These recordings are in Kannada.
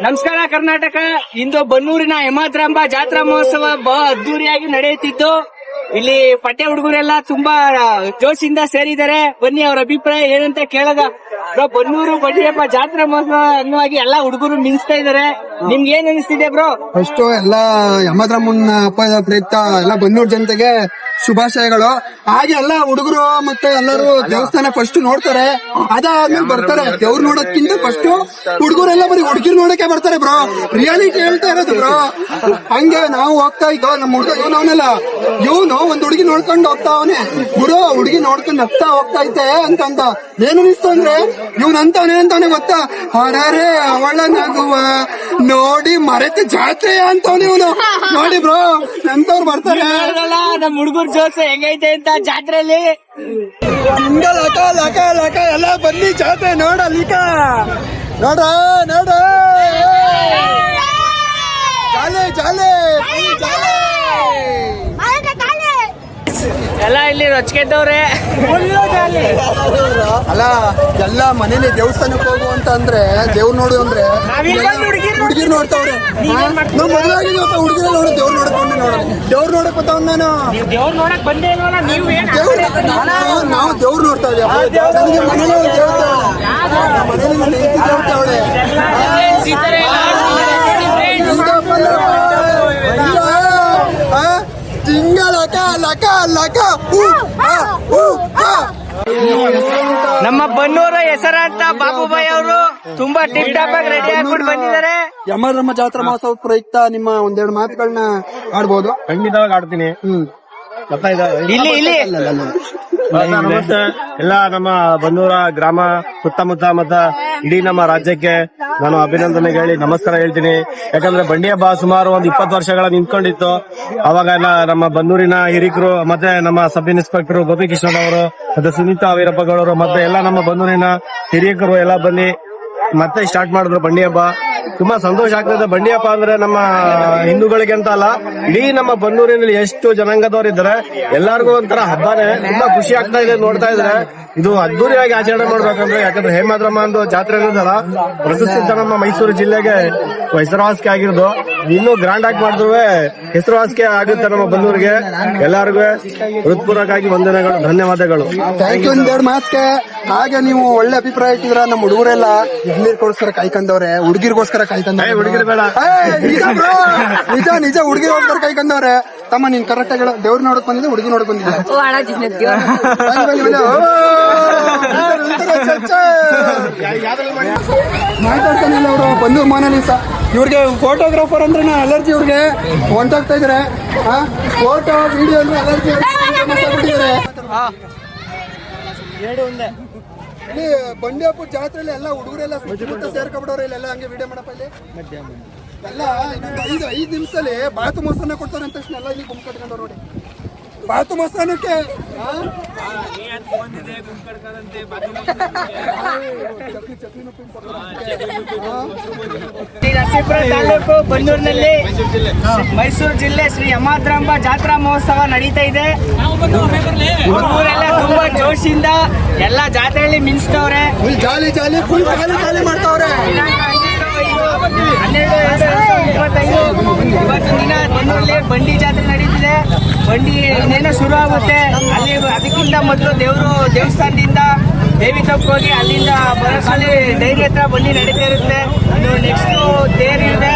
ನಮಸ್ಕಾರ ಕರ್ನಾಟಕ. ಇಂದು ಬನ್ನೂರಿನ ಹೇಮಾದ್ರಾಂಬ ಜಾತ್ರಾ ಮಹೋತ್ಸವ ಬಹಳ ಅದ್ದೂರಿಯಾಗಿ ನಡೆಯುತ್ತಿದ್ದು, ಇಲ್ಲಿ ಪಠ್ಯ ಹುಡುಗರೆಲ್ಲ ತುಂಬಾ ಜೋಶಿಂದ ಸೇರಿದ್ದಾರೆ. ಬನ್ನಿ, ಅವ್ರ ಅಭಿಪ್ರಾಯ ಏನಂತ ಕೇಳದ? ಬನ್ನೂರು ಬಂಡಿಯಪ್ಪ ಜಾತ್ರಾ ಮಹೋತ್ಸವ ಅನ್ನುವಾಗಿ ಎಲ್ಲಾ ಹುಡುಗರು ಮಿಂಚ್ತಾ ಇದಾರೆ ನಿಮ್ಗೆ ಏನ್ ಅನಿಸ್ತಿದೆ ಬ್ರೋ? ಫಸ್ಟ್ ಎಲ್ಲ ಯಮದ್ರಮ್ಮನ ಹಬ್ಬದ ಪ್ರಯುಕ್ತ ಎಲ್ಲ ಬನ್ನೂರ್ ಜನತೆಗೆ ಶುಭಾಶಯಗಳು. ಹಾಗೆ ಎಲ್ಲ ಹುಡುಗರು ಮತ್ತೆ ಎಲ್ಲರೂ ದೇವಸ್ಥಾನ ಫಸ್ಟ್ ನೋಡ್ತಾರೆ. ಅದಾದ್ಮೇಲೆ ಬರ್ತಾರೆ. ದೇವ್ರ ನೋಡೋದ್ಕಿಂತ ಫಸ್ಟ್ ಹುಡುಗರೆಲ್ಲ ಬರೀ ಹುಡುಗಿರ್ ನೋಡಕ್ಕೆ ಬರ್ತಾರೆ ಬ್ರೋ. ರಿಯಾಲಿಟಿ ಹೇಳ್ತಾ ಇರೋದು ಬ್ರೋ. ಹಂಗೆ ನಾವು ಹೋಗ್ತಾ ಇದ್ದೋ ನಮ್ಮ ಹುಡುಗ ಇವನು ಅವನಲ್ಲ. ಇವನು ಒಂದ್ ಹುಡುಗಿ ನೋಡ್ಕೊಂಡು ಹೋಗ್ತಾ ಅವನೇ. ಗುರು ಹುಡುಗಿ ನೋಡ್ಕೊಂಡು ನಗ್ತಾ ಹೋಗ್ತಾ ಐತೆ ಅಂತ ಅಂತ ಏನು ಅನಿಸ್ತು ಅಂದ್ರೆ ಇವನ್ ಅಂತವನೇ ಅಂತವನೇ ಗೊತ್ತಾ? ಹೊರರೆ ಅವಳ ನಗುವ ನೋಡಿ ಮರೆತು ಜಾತ್ರೆ ಅಂತ ಇವನು. ನೋಡಿ ಬ್ರೋ ಎಂತವ್ರು ಬರ್ತಾರೆ. ನಮ್ ಹುಡುಗರ್ ಜೋಸ್ ಹೆಂಗೈತೆ ಅಂತ ಜಾತ್ರೆಯಲ್ಲಿ ಹಿಂಗ ಲಕ ಲಕ ಲಕ ಎಲ್ಲ ಬನ್ನಿ ಜಾತ್ರೆ ನೋಡಲಿಕ ನೋಡ ನೋಡ ಜಾಲೆ ಜಾಲೆ ಜಾಲೆ. ಎಲ್ಲ ಇಲ್ಲಿ ರೊಚ್ಕೆದ್ದವ್ರೆ. ಅಲ್ಲ ಎಲ್ಲ ಮನೇಲಿ ದೇವಸ್ಥಾನಕ್ಕೆ ಹೋಗು ಅಂತ ಅಂದ್ರೆ ದೇವ್ರು ನೋಡು ಅಂದ್ರೆ ನಾವಿಲ್ಲ ಹುಡ್ಗಿರ್ ನೋಡ್ತಾವ್ರೆ? ನಾವು ಮದುವೆ ಆಗಿದ್ವಪ್ಪ ಹುಡುಗಿರ ನೋಡು ದೇವ್ರು ನೋಡಕ್ ಬಂದೆ ದೇವ್ರ ದೇವ್ರು ನೋಡಕ್ ಬರ್ತಾವ್ ನಾನು. ನೀವ್ ದೇವ್ರ ನೋಡಕ್ ಬಂದೇ ಇಲ್ವಲ್ಲ ನೀವು ಏನ್ ದೇವ್ರು ನಾವು- ನಾವು ದೇವ್ರು ನೋಡ್ತಾ ಇದ್ದೀವಿ. ಮನೇಲಿ ಮನೇಲಿ ಲಕ ಲಕ ನಮ್ಮ ಬನ್ನೂರ ಹೆಸರಾಂತ ಬಾಬುಬಾಯಿ ಅವರು ತುಂಬಾ ಟಿಪ್ ಟಾಪ್ ಆಗಿ ರೆಡಿ ಆಗ್ಬಿಟ್ಟು ಬಂದಿದ್ದಾರೆ. ಯಮಧರ್ಮ ಜಾತ್ರಾ ಮಹೋತ್ಸವ ಪ್ರಯುಕ್ತ ನಿಮ್ಮ ಒಂದೆರಡು ಮಾತುಗಳನ್ನ ಆಡ್ಬೋದು. ಖಂಡಿತವಾಗಿ ಆಡ್ತೀನಿ. ಹ್ಮ್. ಗೊತ್ತಾಯ್ತಾ ಇಲ್ಲಿ ಇಲ್ಲಿ. ಎಲ್ಲ ನಮ್ಮ ಬನ್ನೂರ ಗ್ರಾಮ ಸುತ್ತಮುತ್ತ ಮತ್ತ ಇಡೀ ನಮ್ಮ ರಾಜ್ಯಕ್ಕೆ ನಾನು ಅಭಿನಂದನೆ ಹೇಳಿ ನಮಸ್ಕಾರ ಹೇಳ್ತೀನಿ. ಯಾಕಂದ್ರೆ ಬಂಡಿ ಹಬ್ಬ ಸುಮಾರು ಒಂದು ಇಪ್ಪತ್ತು ವರ್ಷಗಳ ನಿಂತ್ಕೊಂಡಿತ್ತು. ಅವಾಗ ನಮ್ಮ ಬನ್ನೂರಿನ ಹಿರಿಕರು ಮತ್ತೆ ನಮ್ಮ ಸಬ್ ಇನ್ಸ್ಪೆಕ್ಟರ್ ಗೋಪಿಕೃಷ್ಣನ್ ಅವರು ಮತ್ತೆ ಸುನೀತಾ ವೀರಪ್ಪಗಳವರು ಮತ್ತೆ ಎಲ್ಲ ನಮ್ಮ ಬನ್ನೂರಿನ ಹಿರಿಯಕರು ಎಲ್ಲ ಬನ್ನಿ. ಮತ್ತೆ ಸ್ಟಾರ್ಟ್ ಮಾಡಿದ್ರು ಬಂಡಿ ಹಬ್ಬ ತುಂಬಾ ಸಂತೋಷ ಆಗ್ತದೆ. ಬಂಡಿಯಪ್ಪ ಅಂದ್ರೆ ನಮ್ಮ ಹಿಂದೂಗಳಿಗೆ ಅಂತ ಅಲ್ಲ, ಇಡೀ ನಮ್ಮ ಬನ್ನೂರಿನಲ್ಲಿ ಎಷ್ಟು ಜನಾಂಗದವರು ಇದ್ದಾರೆ ಎಲ್ಲಾರ್ಗು ಒಂಥರ ಹಬ್ಬನೇ. ತುಂಬಾ ಖುಷಿ ಆಗ್ತಾ ಇದೆ ನೋಡ್ತಾ ಇದ್ರೆ. ಇದು ಅದ್ದೂರಿಯಾಗಿ ಆಚರಣೆ ಮಾಡ್ಬೇಕಂದ್ರೆ ಯಾಕಂದ್ರೆ ಹೇಮಾದ್ರಮ್ಮ ಒಂದು ಜಾತ್ರೆ ಅನ್ನೋದಲ್ಲ ಪ್ರಸಿದ್ಧ ನಮ್ಮ ಮೈಸೂರು ಜಿಲ್ಲೆಗೆ ಹೆಸರುವಾಸಿಕೆ ಆಗಿರೋದು. ಇನ್ನೂ ಗ್ರಾಂಡ್ ಆಗಿ ಮಾಡಿದ್ರು ಹೆಸರುವಾಸಿಕೆ ಆಗುತ್ತೆ ನಮ್ಮ ಬಂದೂರಿಗೆ ಎಲ್ಲರಿಗೂ ಹೃತ್ಪೂರ್ವಕವಾಗಿ ವಂದನೆಗಳು ಧನ್ಯವಾದಗಳು. ಥ್ಯಾಂಕ್ ಯು ಒಂದೆರಡು ಮಾತ್ಗೆ ಹಾಗೆ ನೀವು ಒಳ್ಳೆ ಅಭಿಪ್ರಾಯ ಇಟ್ಟಿದ್ರ ನಮ್ಮ ಹುಡುಗರೆಲ್ಲ ಹುಡುಗಿರ್ಗೋಸ್ಕರ ಕಾಯ್ಕೊಂಡವ್ರೆ ಹುಡುಗಿರ್ಗೋಸ್ಕರ ಕಾಯ್ಕೊಂಡವ್ರೆ. ಏ, ಹುಡುಗಿರು ಬೇಡ. ನಿಜ. ನಿಜ ಹುಡುಗಿರ್ಗೋಸ್ಕರ ಕಾಯ್ಕೊಂಡವ್ರೆ. ತಮ್ಮ ನೀನ್ ಕರೆಕ್ಟ್ ಆಗಿ ದೇವ್ರ ನೋಡಕ್ ಬಂದಿದ್ದೆ ಹುಡುಗಿ ನೋಡಕ್ ಬಂದಿದ್ದೆ. ಮಾತಾಡ್ತಾನಿಲ್ಲ ಅವರು ಬಂದು ಮಾನಲಿ ಇವ್ರಿಗೆ ಫೋಟೋಗ್ರಾಫರ್ ಅಂದ್ರೆ ಅಲರ್ಜಿ ಇವ್ರಿಗೆ. ಹೊಂಟೋಗ್ತಾ ಇದ್ರೆ. ಫೋಟೋ ವಿಡಿಯೋ ಅಂದ್ರೆ ಅಲರ್ಜಿ ಇಲ್ಲಿ ಬಂಡಿ ಹಬ್ಬದ ಜಾತ್ರೆಯಲ್ಲಿ ಎಲ್ಲ ಹುಡುಗರೆಲ್ಲ ಸುತ್ತಮುತ್ತ ಸೇರ್ಕೊಂಡ್ಬಿಡವ್ರೆ ಇಲ್ಲೆಲ್ಲ ಹಂಗೆ ವಿಡಿಯೋ ಮಾಡಪ್ಪ ಇಲ್ಲಿ? ಎಲ್ಲ ಇನ್ನೊಂದು ಐದು ಐದು ನಿಮಿಷದಲ್ಲಿ ಬಾತು ಮೊಸರನ್ನ ಕೊಡ್ತಾರೆ ಅಂತ ತಕ್ಷಣ ಎಲ್ಲ ಇಲ್ಲಿ ಗುಂಪು ಕಟ್ಕೊಂಡವ್ರು ನೋಡಿ. ಬಾತು ಮಸ್ತಾನಕ್ಕೆ. ನರಸೀಪುರ ತಾಲೂಕು ಬನ್ನೂರಿನಲ್ಲಿ ಮೈಸೂರು ಜಿಲ್ಲೆ ಶ್ರೀ ಯಮಾದ್ರಾಂಬ ಜಾತ್ರಾ ಮಹೋತ್ಸವ ನಡೀತಾ ಇದೆ. ಊರೆಲ್ಲ ತುಂಬಾ ಜೋಶಿಂದ ಎಲ್ಲ ಜಾತ್ರೆಯಲ್ಲಿ ಮಿಂಚ್ತವ್ರೆ. ಜಾಲಿ ಜಾಲಿ ಫುಲ್ ಜಾಲಿ ಜಾಲಿ ಮಾಡ್ತಾವ್ರೆ. ಹನ್ನೆರಡು ಇಪ್ಪತ್ತೈದು ಇವತ್ತಿನ ದಿನ ಬಂಡಿ ಜಾತ್ರೆ ಬಂಡಿ ಇನ್ನೇನೋ ಶುರು ಆಗುತ್ತೆ, ಅಲ್ಲಿ ಅದಕ್ಕಿಂತ ಮೊದಲು ದೇವರು ದೇವಸ್ಥಾನದಿಂದ ದೇವಿ ಹೋಗಿ ಅಲ್ಲಿಂದ ಬರೋಸಲ್ಲಿ ಡೈರಿ ಹತ್ರ ಬಂಡಿ ನಡೀತಾ ಇರುತ್ತೆ. ನೆಕ್ಸ್ಟು ನೆಕ್ಸ್ಟ್ ತೇರ್ ಇದೆ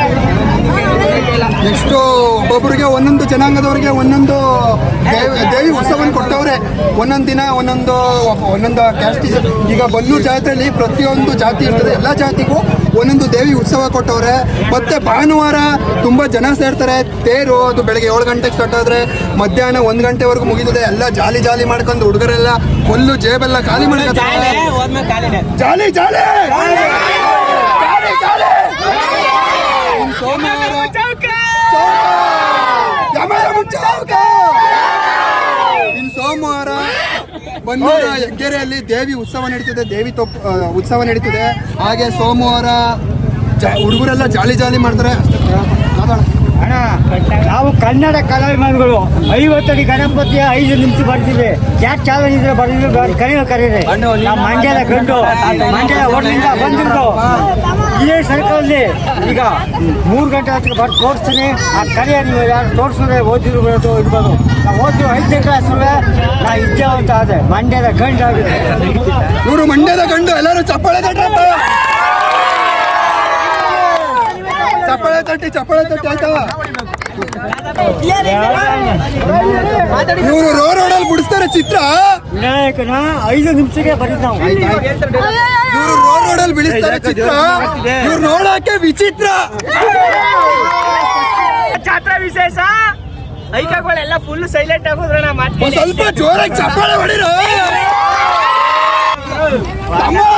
ನೆಕ್ಸ್ಟ್ ಒಬ್ಬೊಬ್ಬರಿಗೆ ಒಂದೊಂದು ಜನಾಂಗದವರಿಗೆ ಒಂದೊಂದು ದೇವಿ ದೇವಿ ಉತ್ಸವನ ಕೊಡ್ತವ್ರೆ. ಒಂದೊಂದು ದಿನ ಒಂದೊಂದು ಒಂದೊಂದು ಕ್ಯಾಸ್ಟ್ ಈಗ ಬಲ್ಲೂರು ಜಾತ್ರೆಯಲ್ಲಿ ಪ್ರತಿಯೊಂದು ಜಾತಿ ಇರ್ತದೆ ಎಲ್ಲ ಜಾತಿಗೂ ಒಂದೊಂದು ದೇವಿ ಉತ್ಸವ ಕೊಟ್ಟವ್ರೆ. ಮತ್ತೆ ಭಾನುವಾರ ತುಂಬಾ ಜನ ಸೇರ್ತಾರೆ ತೇರು ಅದು ಬೆಳಗ್ಗೆ ಏಳು ಗಂಟೆಗೆ ಸ್ಟಾರ್ಟ್ ಆದ್ರೆ ಮಧ್ಯಾಹ್ನ ಒಂದು ಗಂಟೆವರೆಗೂ ಮುಗಿತದೆ ಎಲ್ಲ ಜಾಲಿ ಜಾಲಿ ಮಾಡ್ಕೊಂಡು ಹುಡುಗರೆಲ್ಲ ಫುಲ್ಲು ಜೇಬೆಲ್ಲ ಖಾಲಿ ಮಾಡ್ಕೊತಾರೆ. ಜಾಲಿ ಜಾಲಿ ಜಾಲಿ ಜಾಲಿ ಇನ್ನು ಸೋಮವಾರ ಯಮಯಮ ಚೌಕ! ಇನ್ನು ಸೋಮವಾರ ಬನ್ನೂರ ಹೆಗ್ಗೆರೆಯಲ್ಲಿ ದೇವಿ ಉತ್ಸವ ನಡೀತದೆ ದೇವಿ ತೊಪ್ಪ ಉತ್ಸವ ನಡೀತದೆ. ಹಾಗೆ ಸೋಮವಾರ ಜ ಹುಡುಗರೆಲ್ಲ ಜಾಲಿ ಜಾಲಿ ಮಾಡ್ತಾರೆ. ಅಣ್ಣ ನಾವು ಕನ್ನಡ ಕಲಾಭಿಮಾನಿಗಳು ಐವತ್ತಡಿ ಗಣಪತಿಯ ಐದು ನಿಮಿಷ ಬರ್ತೀವಿ. ಯಾಕೆ ಚಾಲನೆ ಇದ್ರೆ ಬರ್ದಿದ್ರು ಕರೆಯೋ ಕರೀರಿ ನಾವು ಮಂಡ್ಯದ ಗಂಡು ಮಂಡ್ಯದ ಹೋಟ್ಲಿಂದ ಬಂದಿದ್ದು ಇದೇ ಸರ್ಕಲಲ್ಲಿ ಈಗ ಮೂರು ಗಂಟೆ ಹತ್ತಿರ ಬರ್ ತೋರಿಸ್ತೀನಿ. ಆ ಕರೆಯ ನೀವು ಯಾರು ತೋರಿಸಿದ್ರೆ ಓದಿರ್ಬೋದು ಇರ್ಬೋದು. ನಾವು ಓದಿದ್ರು ಐದನೇ ಕ್ಲಾಸ್ ನಾ ಇದ್ದೇ ಅಂತ ಆದರೆ ಮಂಡ್ಯದ ಗಂಡು ಆಗಿದೆ ಇವರು ಮಂಡ್ಯದ ಗಂಡು ಎಲ್ಲರೂ ಚಪ್ಪಾಳೆ ತಟ್ಟಪ್ಪ ಚಪ್ಪಾಳೆ ತಟ್ಟಿ ಚಪ್ಪಾಳೆ ತಟ್ಟಿ ಆಯ್ತಾ ಇವರು ರೋ ರೋಡಲ್ಲಿ ಬಿಡಿಸ್ತಾರೆ ಚಿತ್ರ. ವಿನಾಯಕನ ಐದು ನಿಮಿಷಕ್ಕೆ ಬರೀದ್ ನಾವು. ಇವರು ರೋಡ್ ರೋಡಲ್ಲಿ ಬಿಡಿಸ್ತಾರೆ ಚಿತ್ರ. ಇವ್ರು ನೋಡಕ್ಕೆ ವಿಚಿತ್ರ. ಜಾತ್ರಾ ವಿಶೇಷ? ಐಕಗಳೆಲ್ಲ ಫುಲ್ ಸೈಲೆಂಟ್ ಆಗೋದ್ರಣ ಮಾತು ಸ್ವಲ್ಪ ಜೋರಾಗಿ ಚಪ್ಪಾಳೆ ಹೊಡಿರೋ.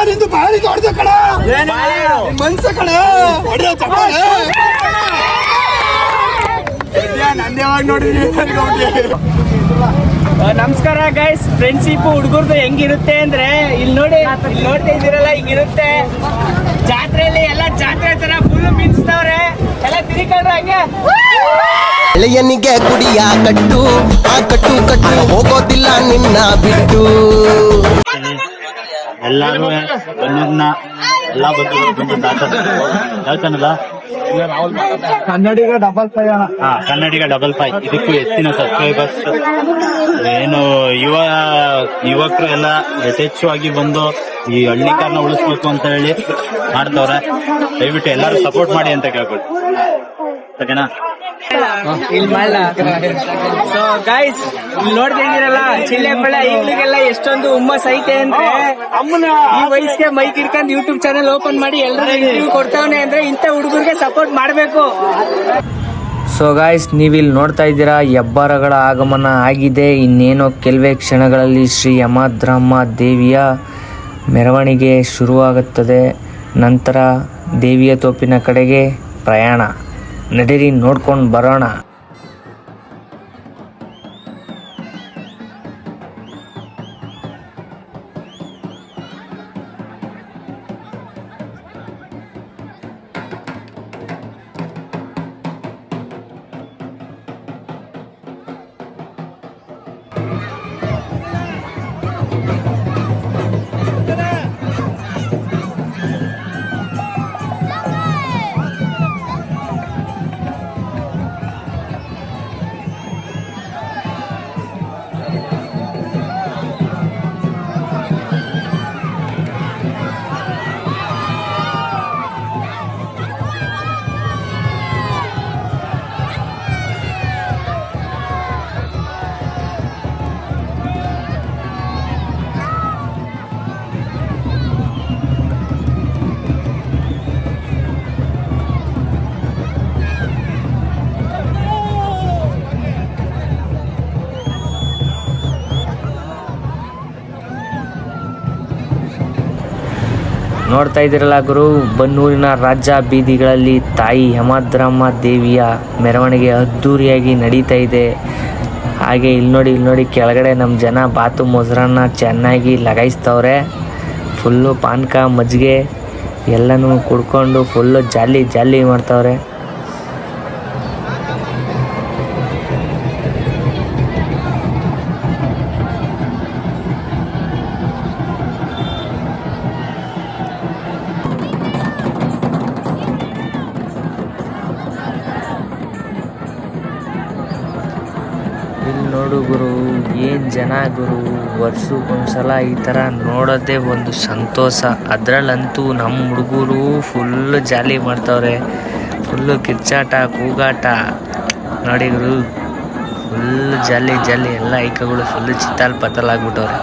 ನಿಂದು ಬಾರಿ ದೊಡ್ಡದ ಕಣ. ನಿನ್ ಮನ್ಸ ಕಣ. ಹೊಡಿರೋ ಚಪ್ಪಾಳೆ. ನಂದೇ ನೋಡಿದ್ರಿ ನಮಸ್ಕಾರ ಗೈಸ್ ಫ್ರೆಂಡ್ಶಿಪ್ ಹುಡುಗರ್ದು ಹೆಂಗಿರುತ್ತೆ ಅಂದ್ರೆ ಇಲ್ಲಿ ನೋಡಿ ಇಲ್ಲಿ ನೋಡ್ತಾ ಇದ್ದೀರಲ್ಲ ಹಿಂಗಿರುತ್ತೆ. ಜಾತ್ರೆಯಲ್ಲಿ ಎಲ್ಲ ಜಾತ್ರೆ ತರ ಫುಲ್ ಮಿಂಚ್ತವ್ರೆ. ಎಲ್ಲ ತಿರಿಕೊಂಡ್ರೆ ಹಂಗೆ. ಎಳೆಯನಿಗೆ ಗುಡಿಯ ಕಟ್ಟು ಆ ಕಟ್ಟು ಕಟ್ಟು ಹೋಗೋದಿಲ್ಲ ನಿನ್ನ ಬಿಟ್ಟು. ಎಲ್ಲಾರು ಬಂದಿದ್ನ ಎಲ್ಲ ಬಂದು ಬಂದಿದ್ದ ಯಾವ ಚಾನಲ್ ಕನ್ನಡಿಗ ಡಬಲ್ ಫೈವ್ ಹಾ ಕನ್ನಡಿಗ ಡಬಲ್ ಫೈವ್ ಇದಕ್ಕೂ ಹೆಚ್ಚಿನ ಸಬ್ಸ್ಕ್ರೈಬರ್ಸ್ ಏನು ಯುವ ಯುವಕರು ಎಲ್ಲ ಯಥೇಚ್ಛವಾಗಿ ಬಂದು ಈ ಹಳ್ಳಿಕಾರನ ಉಳಿಸ್ಬೇಕು ಅಂತ ಹೇಳಿ ಮಾಡ್ತವ್ರೆ. ದಯವಿಟ್ಟು ಎಲ್ಲರೂ ಸಪೋರ್ಟ್ ಮಾಡಿ ಅಂತ ಕೇಳ್ಕೊಳ್ತೀನಿ. ಓಕೆನಾ ಇಲ್ಲಿ ಮಾಡ ಸೊ ಗೈಸ್ ಇಲ್ಲಿ ನೋಡ್ತಾ ಇದ್ದೀರಲ್ಲ ಚಿಲ್ಲೆ ಬೆಳೆ ಈಗ್ಲಿಗೆಲ್ಲ ಎಷ್ಟೊಂದು ಹುಮ್ಮಸ್ ಐತೆ ಅಂದ್ರೆ ಈ ವಯಸ್ಸಿಗೆ ಮೈಕ್ ಇಟ್ಕೊಂಡು ಯೂಟ್ಯೂಬ್ ಚಾನೆಲ್ ಓಪನ್ ಮಾಡಿ ಎಲ್ಲರೂ ಇಂಟರ್ವ್ಯೂ ಕೊಡ್ತಾವನೆ ಅಂದ್ರೆ ಇಂಥ ಹುಡುಗರಿಗೆ ಸಪೋರ್ಟ್ ಮಾಡಬೇಕು. ಸೊ ಗಾಯ್ಸ್ ನೀವಿಲ್ಲಿ ನೋಡ್ತಾ ಇದ್ದೀರಾ ಹೆಬ್ಬಾರಗಳ ಆಗಮನ ಆಗಿದೆ. ಇನ್ನೇನೋ ಕೆಲವೇ ಕ್ಷಣಗಳಲ್ಲಿ ಶ್ರೀ ಯಮದ್ರಮ್ಮ ದೇವಿಯ ಮೆರವಣಿಗೆ ಶುರುವಾಗುತ್ತದೆ. ನಂತರ ದೇವಿಯ ತೋಪಿನ ಕಡೆಗೆ ಪ್ರಯಾಣ. ನಡೀರಿ ನೋಡ್ಕೊಂಡು ಬರೋಣ ನೋಡ್ತಾ ಇದ್ದೀರಲ್ಲ ಗುರು, ಬನ್ನೂರಿನ ರಾಜ್ಯ ಬೀದಿಗಳಲ್ಲಿ ತಾಯಿ ಹೇಮದ್ರಮ್ಮ ದೇವಿಯ ಮೆರವಣಿಗೆ ಅದ್ದೂರಿಯಾಗಿ ನಡೀತಾ ಇದೆ. ಹಾಗೆ ಇಲ್ಲಿ ನೋಡಿ ಇಲ್ಲಿ ನೋಡಿ ಕೆಳಗಡೆ ನಮ್ಮ ಜನ ಬಾತು ಮೊಸರನ್ನ ಚೆನ್ನಾಗಿ ಲಗಾಯಿಸ್ತವ್ರೆ. ಫುಲ್ಲು ಪಾನಕ ಮಜ್ಜಿಗೆ ಎಲ್ಲನೂ ಕುಡ್ಕೊಂಡು ಫುಲ್ಲು ಜಾಲಿ ಜಾಲಿ ಮಾಡ್ತವ್ರೆ. ಇಲ್ಲಿ ನೋಡು ಗುರು, ಏನು ಜನ ಗುರು ವರ್ಷಕ್ಕೊಂದ್ಸಲ ಈ ಥರ ನೋಡೋದೇ ಒಂದು ಸಂತೋಷ. ಅದರಲ್ಲಂತೂ ನಮ್ಮ ಹುಡುಗರು ಫುಲ್ಲು ಜಾಲಿ ಮಾಡ್ತವ್ರೆ. ಫುಲ್ಲು ಕಿಚ್ಚಾಟ ಕೂಗಾಟ. ನೋಡಿ ಗುರು ಫುಲ್ ಜಾಲಿ ಜಾಲಿ ಎಲ್ಲ ಐಕಗಳು ಫುಲ್ಲು ಚಿತ್ತಾಲ್ ಪತ್ತಲ್ ಆಗ್ಬಿಟ್ಟವ್ರೆ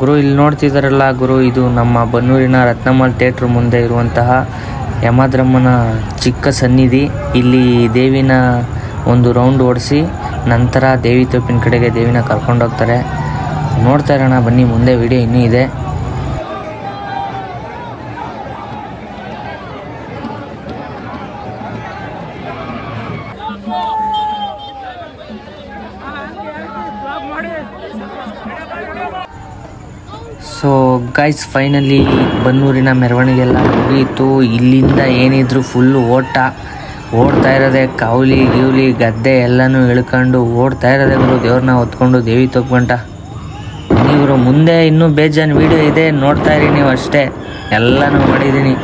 ಗುರು, ಇಲ್ಲಿ ನೋಡ್ತಿದ್ದಾರಲ್ಲ ಗುರು, ಇದು ನಮ್ಮ ಬನ್ನೂರಿನ ರತ್ನಮಾಲ್ ಥಿಯೇಟ್ರ್ ಮುಂದೆ ಇರುವಂತಹ ಯಮದ್ರಮ್ಮನ ಚಿಕ್ಕ ಸನ್ನಿಧಿ. ಇಲ್ಲಿ ದೇವಿನ ಒಂದು ರೌಂಡ್ ಓಡಿಸಿ ನಂತರ ದೇವಿ ತೋಪಿನ ಕಡೆಗೆ ದೇವಿನ ಕರ್ಕೊಂಡೋಗ್ತಾರೆ ನೋಡ್ತಾ ಇರೋಣ, ಬನ್ನಿ, ಮುಂದೆ ವಿಡಿಯೋ ಇನ್ನೂ ಇದೆ. ಸೊ ಗೈಸ್ ಫೈನಲಿ ಬನ್ನೂರಿನ ಮೆರವಣಿಗೆಲ್ಲ ಮುಗಿಯಿತು ಇಲ್ಲಿಂದ ಏನಿದ್ರು ಫುಲ್ಲು ಓಟ. ಓಡ್ತಾ ಇರೋದೆ ಕೌಲಿ ಗೀವ್ಲಿ, ಗದ್ದೆ ಎಲ್ಲನೂ ಇಳ್ಕೊಂಡು ಓಡ್ತಾ ಇರೋದೆ ಗುರು ದೇವ್ರನ್ನ ಹೊತ್ಕೊಂಡು ದೇವಿ ತೊಗೊಂಡ ನೀವು ಮುಂದೆ ಇನ್ನೂ ಬೇಜಾನ್ ವಿಡಿಯೋ ಇದೆ, ನೋಡ್ತಾ ಇರಿ ನೀವು ಅಷ್ಟೇ. ಎಲ್ಲನೂ ಮಾಡಿದ್ದೀನಿ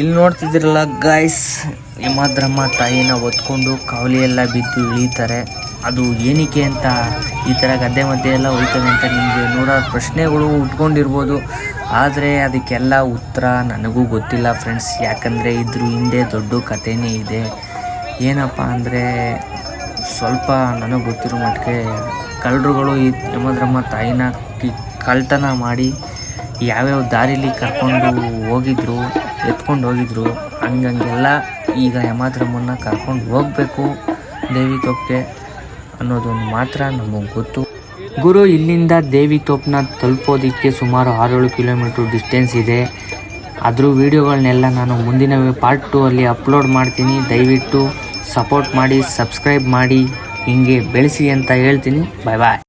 ಇಲ್ಲಿ ನೋಡ್ತಿದ್ದೀರಲ್ಲ ಗಾಯ್ಸ್ ಯಮದ್ರಮ್ಮ ತಾಯಿನ ಒತ್ಕೊಂಡು ಎಲ್ಲ ಬಿದ್ದು ಇಳೀತಾರೆ. ಅದು ಏನಕ್ಕೆ ಅಂತ ಈ ಥರ ಗದ್ದೆ ಮಧ್ಯೆ ಎಲ್ಲ ಹೋಯ್ತವೆ ಅಂತ ನಿಮಗೆ ನೂರಾರು ಪ್ರಶ್ನೆಗಳು ಉಟ್ಕೊಂಡಿರ್ಬೋದು. ಆದರೆ ಅದಕ್ಕೆಲ್ಲ ಉತ್ತರ ನನಗೂ ಗೊತ್ತಿಲ್ಲ ಫ್ರೆಂಡ್ಸ್ ಯಾಕಂದರೆ ಇದ್ರ ಹಿಂದೆ ದೊಡ್ಡ ಕಥೆನೇ ಇದೆ. ಏನಪ್ಪ ಅಂದರೆ ಸ್ವಲ್ಪ ನನಗೆ ಗೊತ್ತಿರೋ ಮಟ್ಟಿಗೆ ಕಳ್ಳರುಗಳು ಈ ಯಮದ್ರಮ್ಮ ತಾಯಿನ ಕಳ್ತನ ಮಾಡಿ ಯಾವ್ಯಾವ ದಾರಿಲಿ ಕರ್ಕೊಂಡು ಹೋಗಿದ್ರು, ಎತ್ಕೊಂಡು ಹೋಗಿದ್ರು, ಹಂಗಂಗೆಲ್ಲ ಈಗ ಯಮಾದ್ರಮ್ಮನ್ನ ಕರ್ಕೊಂಡು ಹೋಗಬೇಕು ದೇವಿ ತೋಪ್ಗೆ ಅನ್ನೋದೊಂದು ಮಾತ್ರ ನಮಗೆ ಗೊತ್ತು. ಗುರು, ಇಲ್ಲಿಂದ ದೇವಿ ತೋಪ್ನ ತಲುಪೋದಕ್ಕೆ ಸುಮಾರು ಆರೇಳು ಕಿಲೋಮೀಟ್ರ್ ಡಿಸ್ಟೆನ್ಸ್ ಇದೆ. ಅದ್ರ ವೀಡಿಯೋಗಳನ್ನೆಲ್ಲ ನಾನು ಮುಂದಿನ ಪಾರ್ಟ್ ಟೂ ಅಲ್ಲಿ ಅಪ್ಲೋಡ್ ಮಾಡ್ತೀನಿ. ದಯವಿಟ್ಟು ಸಪೋರ್ಟ್ ಮಾಡಿ ಸಬ್ಸ್ಕ್ರೈಬ್ ಮಾಡಿ. ಹಿಂಗೆ ಬೆಳೆಸಿ ಅಂತ ಹೇಳ್ತೀನಿ. ಬಾಯ್ ಬಾಯ್